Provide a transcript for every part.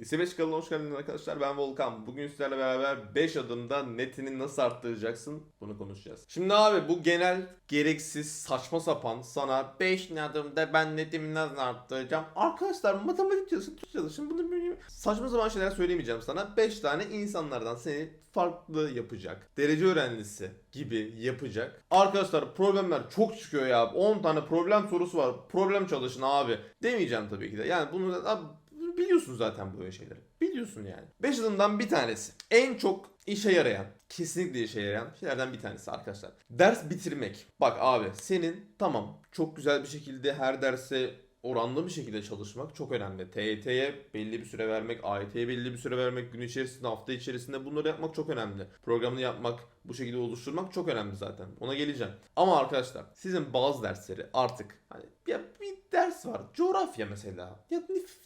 Lise 5 kanalına hoş geldiniz arkadaşlar. Ben Volkan. Bugün sizlerle beraber 5 adımda netini nasıl arttıracaksın bunu konuşacağız. Şimdi abi bu genel gereksiz saçma sapan sana 5 adımda ben netimi nasıl arttıracağım. Arkadaşlar matematik çalışın, Türkçe çalışın. Bunu böyle saçma sapan şeyler söylemeyeceğim sana. 5 tane insanlardan seni farklı yapacak. Derece öğrencisi gibi yapacak. Arkadaşlar problemler çok çıkıyor ya. 10 tane problem sorusu var. Problem çalışın abi. Demeyeceğim tabii ki de. Yani bunu abi, biliyorsun zaten böyle şeyleri. Biliyorsun yani. 5 adımdan bir tanesi. En çok işe yarayan, kesinlikle işe yarayan şeylerden bir tanesi arkadaşlar. Ders bitirmek. Bak abi senin tamam çok güzel bir şekilde her derse oranlı bir şekilde çalışmak çok önemli. TYT'ye belli bir süre vermek, AYT'ye belli bir süre vermek, gün içerisinde, hafta içerisinde bunları yapmak çok önemli. Programını yapmak, bu şekilde oluşturmak çok önemli zaten. Ona geleceğim. Ama arkadaşlar sizin bazı dersleri artık hani ya bir ders var. Coğrafya mesela. Ya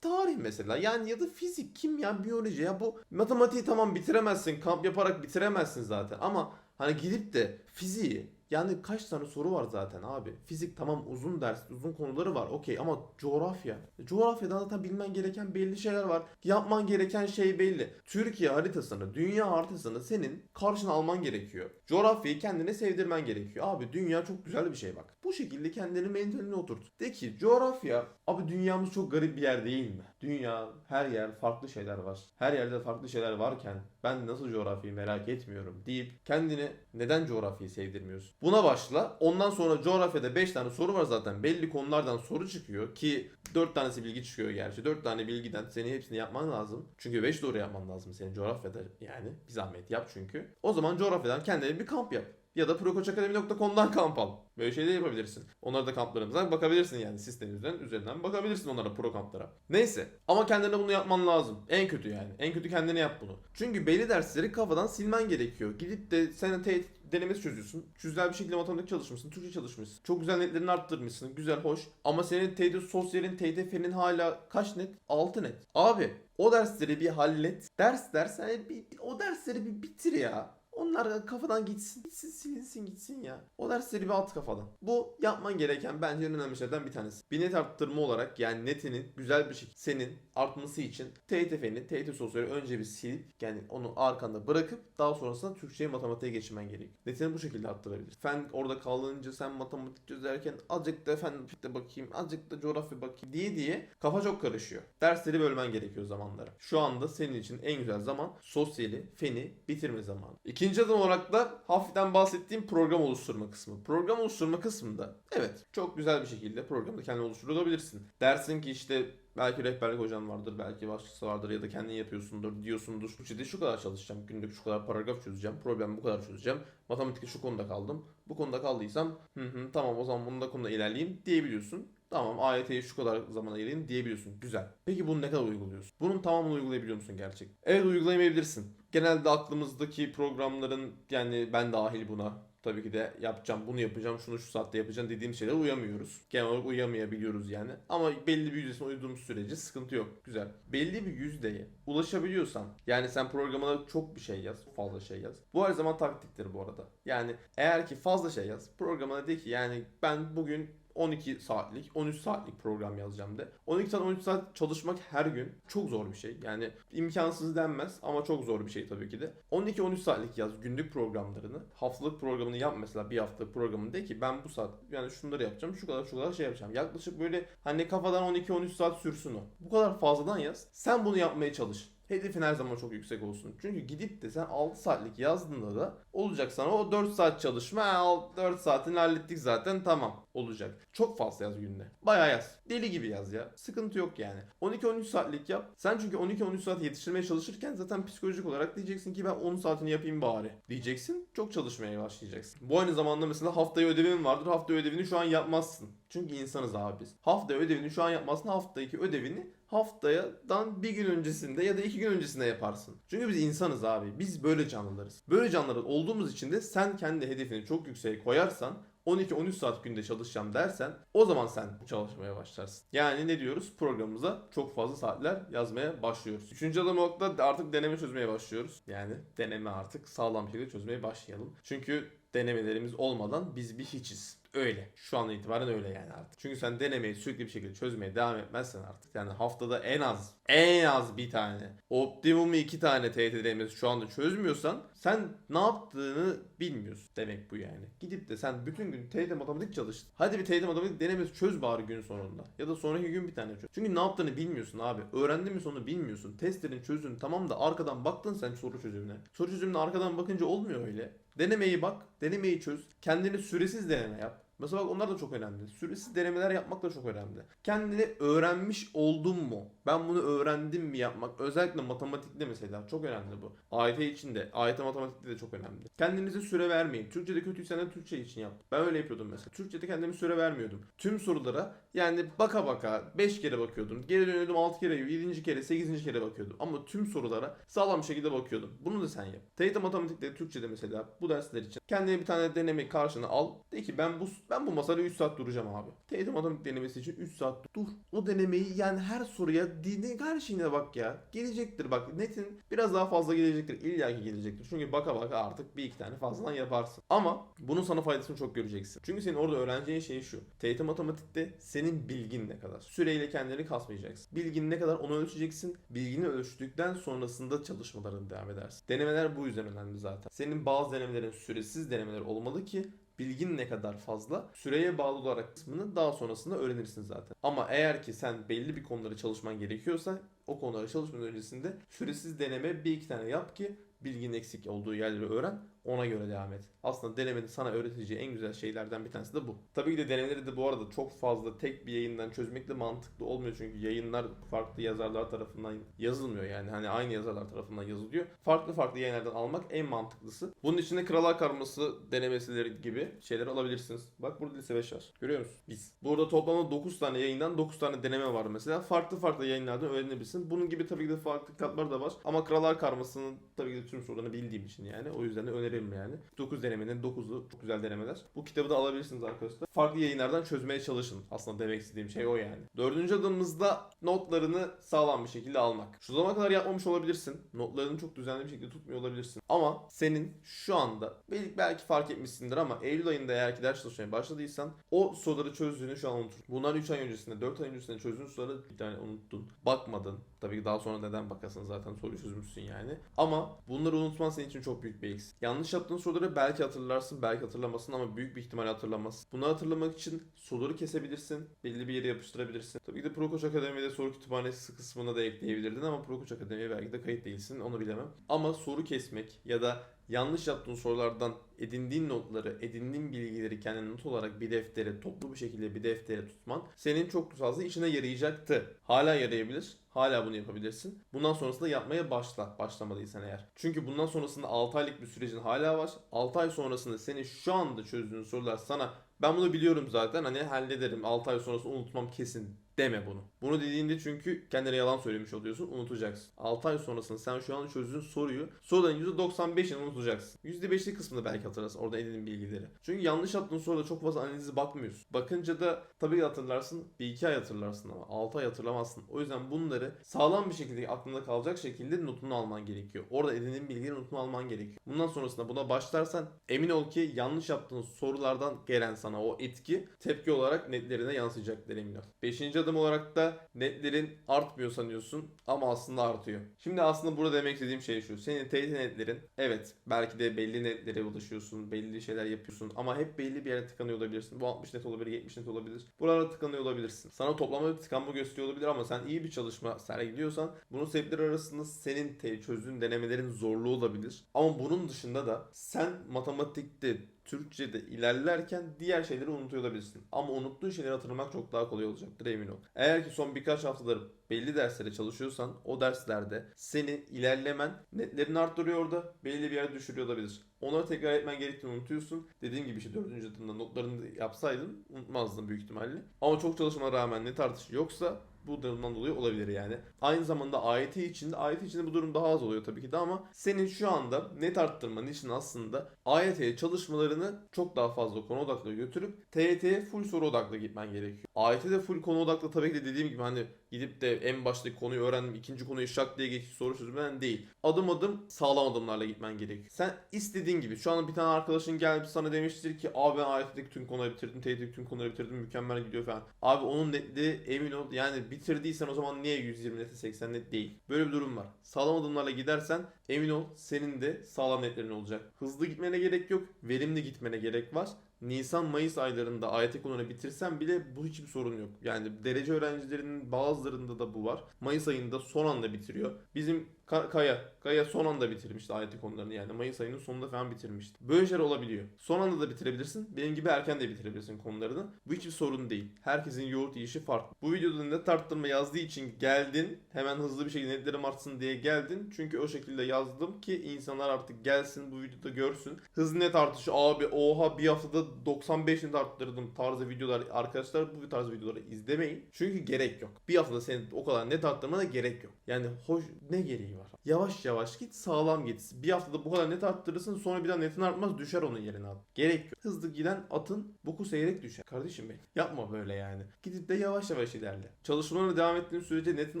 tarih mesela. Yani ya da fizik, kimya, biyoloji. Ya bu matematiği tamam bitiremezsin. Kamp yaparak bitiremezsin zaten. Ama hani gidip de fiziği yani kaç tane soru var zaten abi. Fizik tamam uzun ders, uzun konuları var. Okey ama coğrafya. Coğrafyada zaten bilmen gereken belli şeyler var. Yapman gereken şey belli. Türkiye haritasını, dünya haritasını senin karşına alman gerekiyor. Coğrafyayı kendine sevdirmen gerekiyor. Abi dünya çok güzel bir şey bak. Bu şekilde kendini mentaline oturt. De ki coğrafya, abi dünyamız çok garip bir yer değil mi? Dünya, her yer farklı şeyler var. Her yerde farklı şeyler varken ben nasıl coğrafyayı merak etmiyorum deyip kendini neden coğrafyayı sevdirmiyorsun? Buna başla. Ondan sonra coğrafyada 5 tane soru var zaten. Belli konulardan soru çıkıyor ki 4 tanesi bilgi çıkıyor gerçi. 4 tane bilgiden seni hepsini yapman lazım. Çünkü 5 doğru yapman lazım senin coğrafyada yani. Bir zahmet yap çünkü. O zaman coğrafyadan kendine bir kamp yap. Ya da prokoçakademi.com'dan kamp al. Böyle şey de yapabilirsin. Onlara da kamplarımızdan bakabilirsin yani sistemimizden üzerinden bakabilirsin onlara pro kamplara. Neyse ama kendine bunu yapman lazım. En kötü yani. En kötü kendine yap bunu. Çünkü belli dersleri kafadan silmen gerekiyor. Gidip de sen teyit denemesi çözüyorsun. Güzel bir şekilde matematik çalışmışsın, Türkçe çalışmışsın. Çok güzel netlerini arttırmışsın. Güzel, hoş. Ama senin TYT sosyalin, TYT fenin hala kaç net? 6 net. Abi o dersleri bir hallet. Ders ders hani bir, o dersleri bir bitir ya. Onlar kafadan gitsin, gitsin, silinsin gitsin ya. O dersleri bir at kafadan. Bu yapman gereken bence en önemli şeylerden bir tanesi. Bir net arttırma olarak yani netinin güzel bir şekilde senin artması için TYTF'ni, TYT sosyali önce bir silip yani onu arkanda bırakıp daha sonrasında Türkçe'ye matematiğe geçirmen gerek. Netini bu şekilde arttırabilirsin. Fen orada kalınca sen matematik çözerken azıcık da fen de bakayım, azıcık da coğrafya bakayım diye diye kafa çok karışıyor. Dersleri bölmen gerekiyor zamanlara. Şu anda senin için en güzel zaman sosyali, feni bitirme zamanı. İkinci adım olarak da hafiften bahsettiğim program oluşturma kısmı. Program oluşturma kısmında evet çok güzel bir şekilde programda kendin oluşturabilirsin. Dersin ki işte Belki rehberlik hocan vardır, belki başkası vardır ya da kendin yapıyorsundur, diyorsundur. Türkçe'de şu kadar çalışacağım, günlük şu kadar paragraf çözeceğim, problem bu kadar çözeceğim. Matematikte şu konuda kaldım. Bu konuda kaldıysam hı hı tamam o zaman bunda konuda ilerleyeyim diyebiliyorsun. Tamam AYT'yi şu kadar zaman ayırayım diyebiliyorsun. Güzel. Peki bunu ne kadar uyguluyorsun? Bunun tamamını uygulayabiliyor musun gerçek? Evet uygulayamayabilirsin. Genelde aklımızdaki programların yani ben dahil buna tabii ki de yapacağım, bunu yapacağım, şunu şu saatte yapacağım dediğim şeylere uyamıyoruz. Genel olarak uyamayabiliyoruz yani. Ama belli bir yüzdesine uyduğumuz sürece sıkıntı yok. Güzel. Belli bir yüzdeye ulaşabiliyorsan yani sen programına çok bir şey yaz, fazla şey yaz. Bu her zaman taktiktir bu arada. Yani eğer ki fazla şey yaz, programına de ki yani ben bugün 12 saatlik, 13 saatlik program yazacağım de. 12 saat, 13 saat çalışmak her gün çok zor bir şey. Yani imkansız denmez ama çok zor bir şey tabii ki de. 12-13 saatlik yaz günlük programlarını. Haftalık programını yap mesela bir hafta programını de ki ben bu saat yani şunları yapacağım, şu kadar şu kadar şey yapacağım. Yaklaşık böyle hani kafadan 12-13 saat sürsün o. Bu kadar fazladan yaz. Sen bunu yapmaya çalış. Hedefin her zaman çok yüksek olsun. Çünkü gidip de sen 6 saatlik yazdığında da olacak sana o 4 saat çalışma. "Ha, 4 saatini hallettik zaten tamam olacak. Çok fazla yaz günde. Bayağı yaz. Deli gibi yaz ya. Sıkıntı yok yani. 12-13 saatlik yap. Sen çünkü 12-13 saat yetiştirmeye çalışırken zaten psikolojik olarak diyeceksin ki ben 10 saatini yapayım bari. Diyeceksin. Çok çalışmaya başlayacaksın. Bu aynı zamanda mesela haftaya ödevin vardır. Hafta ödevini şu an yapmazsın. Çünkü insanız abi biz. Haftaya ödevini şu an yapmazsın. Haftaki ödevini haftadan bir gün öncesinde ya da iki gün öncesinde yaparsın. Çünkü biz insanız abi. Biz böyle canlılarız. Böyle canlılar olduğumuz için de sen kendi hedefini çok yükseğe koyarsan 12-13 saat günde çalışacağım dersen o zaman sen çalışmaya başlarsın. Yani ne diyoruz? Programımıza çok fazla saatler yazmaya başlıyoruz. Üçüncü adım olarak da artık deneme çözmeye başlıyoruz. Yani deneme artık sağlam bir şekilde çözmeye başlayalım. Çünkü denemelerimiz olmadan biz bir hiçiz. Öyle. Şu an itibaren öyle yani artık. Çünkü sen denemeyi sürekli bir şekilde çözmeye devam etmezsen artık. Yani haftada en az en az bir tane. Optimum iki tane TYT denemesi şu anda çözmüyorsan sen ne yaptığını bilmiyorsun demek bu yani. Gidip de sen bütün gün TYT matematik çalıştın. Hadi bir TYT matematik denemesi çöz bari gün sonunda. Ya da sonraki gün bir tane çöz. Çünkü ne yaptığını bilmiyorsun abi. Öğrendin mi sonu bilmiyorsun. Testlerin çözün tamam da arkadan baktın sen soru çözümüne. Soru çözümüne arkadan bakınca olmuyor öyle. Denemeyi bak, denemeyi çöz. Kendini süresiz deneme yap. Mesela bak onlar da çok önemli. Süresiz denemeler yapmak da çok önemli. Kendini öğrenmiş oldun mu? Ben bunu öğrendim mi yapmak? Özellikle matematikte mesela çok önemli bu. AYT için de, AYT matematikte de çok önemli. Kendinize süre vermeyin. Türkçe'de kötüysen de Türkçe için yap. Ben öyle yapıyordum mesela. Türkçe'de kendime süre vermiyordum. Tüm sorulara yani baka baka 5 kere bakıyordum. Geri dönüyordum 6 kere, 7. kere, 8. kere bakıyordum. Ama tüm sorulara sağlam bir şekilde bakıyordum. Bunu da sen yap. TYT matematikte, Türkçe'de mesela bu dersler için kendine bir tane deneme karşına al. De ki ben bu ben bu masada 3 saat duracağım abi. TYT matematik denemesi için 3 saat dur. O denemeyi yani her soruya dini her şeyine bak ya. Gelecektir bak. Netin biraz daha fazla gelecektir. İlla ki gelecektir. Çünkü baka baka artık bir iki tane fazladan yaparsın. Ama bunun sana faydasını çok göreceksin. Çünkü senin orada öğreneceğin şey şu. TYT matematikte senin bilgin ne kadar? Süreyle kendini kasmayacaksın. Bilgin ne kadar onu ölçeceksin. Bilgini ölçtükten sonrasında çalışmalarına devam edersin. Denemeler bu yüzden önemli zaten. Senin bazı denemelerin süresiz denemeler olmalı ki bilgin ne kadar fazla süreye bağlı olarak kısmını daha sonrasında öğrenirsin zaten. Ama eğer ki sen belli bir konuları çalışman gerekiyorsa o konuları çalışmadan öncesinde süresiz deneme bir iki tane yap ki bilgin eksik olduğu yerleri öğren ona göre devam et. Aslında denemenin sana öğreteceği en güzel şeylerden bir tanesi de bu. Tabii ki de denemeleri de bu arada çok fazla tek bir yayından çözmek de mantıklı olmuyor çünkü yayınlar farklı yazarlar tarafından yazılmıyor yani hani aynı yazarlar tarafından yazılıyor. Farklı farklı yayınlardan almak en mantıklısı. Bunun içinde Krallar Karması denemesileri gibi şeyler alabilirsiniz. Bak burada lise 5 var. Görüyor musun? Biz. Burada toplamda 9 tane yayından 9 tane deneme var mesela. Farklı farklı yayınlardan öğrenebilirsin. Bunun gibi tabii ki de farklı kitaplar da var. Ama Krallar Karması'nın tabii ki de tüm sorularını bildiğim için yani. O yüzden de öneririm yani. 9 denemenin 9'u çok güzel denemeler. Bu kitabı da alabilirsiniz arkadaşlar. Farklı yayınlardan çözmeye çalışın. Aslında demek istediğim şey o yani. Dördüncü adımımızda notlarını sağlam bir şekilde almak. Şu zamana kadar yapmamış olabilirsin. Notlarını çok düzenli bir şekilde tutmuyor olabilirsin. Ama senin şu anda belki, fark etmişsindir ama Eylül ayında eğer ki ders çalışmaya başladıysan o soruları çözdüğünü şu an unutur. Bunlar 3 ay öncesinde 4 ay öncesinde çözdüğün soruları bir tane unuttun. Bakmadın. Tabii ki daha sonra neden bakasın zaten soruyu çözmüşsün yani. Ama bunları unutman senin için çok büyük bir eksik. Yanlış yaptığın soruları belki hatırlarsın belki hatırlamazsın ama büyük bir ihtimal hatırlamazsın. Bunu hatırlamak için soruları kesebilirsin. Belli bir yere yapıştırabilirsin. Tabii ki de Pro Koç Akademi'de soru kütüphanesi kısmına da ekleyebilirdin ama Pro Koç Akademi'ye belki de kayıt değilsin onu bilemem. Ama soru kesmek ya da yanlış yaptığın sorulardan edindiğin notları, edindiğin bilgileri kendine not olarak bir deftere, toplu bir şekilde bir deftere tutman senin çok fazla işine yarayacaktı. Hala yarayabilir. Hala bunu yapabilirsin. Bundan sonrasında yapmaya başla. Başlamadıysan eğer. Çünkü bundan sonrasında 6 aylık bir sürecin hala var. 6 ay sonrasında senin şu anda çözdüğün sorular sana ben bunu biliyorum zaten hani hallederim 6 ay sonrası unutmam kesin deme bunu. Bunu dediğinde çünkü kendine yalan söylemiş oluyorsun unutacaksın. 6 ay sonrasında sen şu an çözdüğün soruyu soruların %95'ini unutacaksın. %5'lik kısmını belki hatırlarsın orada edindiğin bilgileri. Çünkü yanlış yaptığın soruda çok fazla analizi bakmıyorsun. Bakınca da tabii ki hatırlarsın bir iki ay hatırlarsın ama 6 ay hatırlamazsın. O yüzden bunları sağlam bir şekilde aklında kalacak şekilde notunu alman gerekiyor. Orada edindiğin bilgileri notunu alman gerekiyor. Bundan sonrasında buna başlarsan emin ol ki yanlış yaptığın sorulardan gelen sana o etki tepki olarak netlerine yansıyacaktır emin ol. Beşinci olarak da netlerin artmıyor sanıyorsun ama aslında artıyor. Şimdi aslında burada demek istediğim şey şu. Senin TYT netlerin evet belki de belli netlere ulaşıyorsun, belli şeyler yapıyorsun ama hep belli bir yere tıkanıyor olabilirsin. Bu 60 net olabilir, 70 net olabilir. Buralara tıkanıyor olabilirsin. Sana toplama bir tıkanma gösteriyor olabilir ama sen iyi bir çalışma sergiliyorsan bunun sebepleri arasında senin çözdüğün denemelerin zorluğu olabilir. Ama bunun dışında da sen matematikte Türkçe'de ilerlerken diğer şeyleri unutuyor olabilirsin. Ama unuttuğun şeyleri hatırlamak çok daha kolay olacaktır emin ol. Eğer ki son birkaç haftadır belli derslere çalışıyorsan o derslerde seni ilerlemen netlerini arttırıyor orada belli bir yere düşürüyor olabilir. Onları tekrar etmen gerektiğini unutuyorsun. Dediğim gibi işte dördüncü adımda notlarını yapsaydın unutmazdın büyük ihtimalle. Ama çok çalışmana rağmen net artışı yoksa bu durumdan dolayı olabilir yani. Aynı zamanda AYT içinde AYT içinde bu durum daha az oluyor tabii ki de ama senin şu anda net arttırman için aslında AYT çalışmalarını çok daha fazla konu odaklı götürüp TYT'ye full soru odaklı gitmen gerekiyor. AYT'de full konu odaklı tabii ki de dediğim gibi hani gidip de en baştaki konuyu öğrendim ikinci konuyu şak diye geçip soru çözümden değil. Adım adım sağlam adımlarla gitmen gerekiyor. Sen istediğin gibi şu an bir tane arkadaşın gelip sana demiştir ki abi ben AYT'deki tüm konuları bitirdim, TYT'deki tüm konuları bitirdim mükemmel gidiyor falan. Abi onun netliği emin ol yani bitirdiysen o zaman niye 120 neti 80 net değil. Böyle bir durum var. Sağlam adımlarla gidersen emin ol senin de sağlam netlerin olacak. Hızlı gitmene gerek yok, verimli gitmene gerek var. Nisan-Mayıs aylarında AYT konuları bitirsen bile bu hiçbir sorun yok. Yani derece öğrencilerinin bazılarında da bu var. Mayıs ayında son anda bitiriyor. Bizim Ka- Kaya, Kaya son anda bitirmişti AYT konularını yani Mayıs ayının sonunda falan bitirmişti. Böyle şeyler olabiliyor. Son anda da bitirebilirsin. Benim gibi erken de bitirebilirsin konularını. Bu hiçbir sorun değil. Herkesin yoğurt yiyişi farklı. Bu videoda net arttırma yazdığı için geldin. Hemen hızlı bir şekilde netlerim artsın diye geldin. Çünkü o şekilde yazdım ki insanlar artık gelsin bu videoda görsün. Hızlı net artışı abi oha bir haftada 95 net arttırdım tarzı videolar arkadaşlar bu tarz videoları izlemeyin. Çünkü gerek yok. Bir haftada senin o kadar net arttırmana gerek yok. Yani hoş ne gereği var? Yavaş yavaş git sağlam git. Bir haftada bu kadar net arttırırsın sonra bir daha netin artmaz düşer onun yerine abi. Gerek yok. Hızlı giden atın boku seyrek düşer. Kardeşim benim. Yapma böyle yani. Gidip de yavaş yavaş ilerle. Çalışmalarına devam ettiğin sürece netin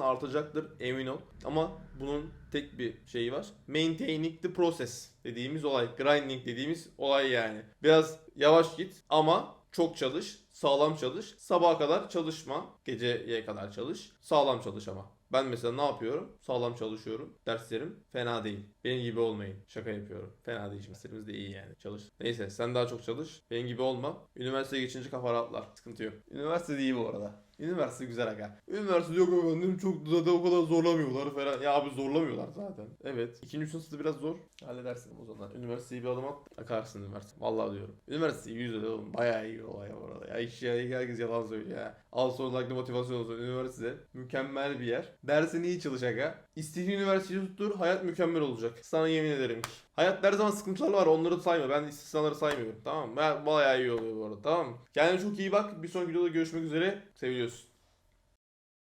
artacaktır emin ol. Ama bunun tek bir şeyi var. Maintaining the process dediğimiz olay. Grinding dediğimiz olay yani. Biraz yavaş git ama çok çalış, sağlam çalış. Sabaha kadar çalışma, geceye kadar çalış. Sağlam çalış ama. Ben mesela ne yapıyorum? Sağlam çalışıyorum. Derslerim fena değil. Benim gibi olmayın. Şaka yapıyorum. Fena değil. Derslerimiz de iyi yani. Çalış. Neyse sen daha çok çalış. Benim gibi olma. Üniversiteye geçince kafa rahatlar. Sıkıntı yok. Üniversite de iyi bu arada. Üniversite güzel aga. Üniversite yok efendim çok da o kadar zorlamıyorlar falan. Ya abi zorlamıyorlar zaten. Evet. İkinci sınıfta biraz zor. Halledersin o zaman. Üniversiteye bir adım at. Akarsın üniversite. Vallahi diyorum. Üniversite yüzde de oğlum. Bayağı iyi bir olay bu arada. Ya iş ya herkes yalan söylüyor ya. Al sonraki motivasyon olsun. Üniversite mükemmel bir yer. Dersini iyi çalış aga. İstediğin üniversiteyi tuttur. Hayat mükemmel olacak. Sana yemin ederim ki. Hayatta her zaman sıkıntılar var. Onları sayma. Ben istisnaları saymıyorum. Tamam mı? Bayağı iyi oluyor bu arada. Tamam mı? Kendine çok iyi bak. Bir sonraki videoda görüşmek üzere. Seviyorsun.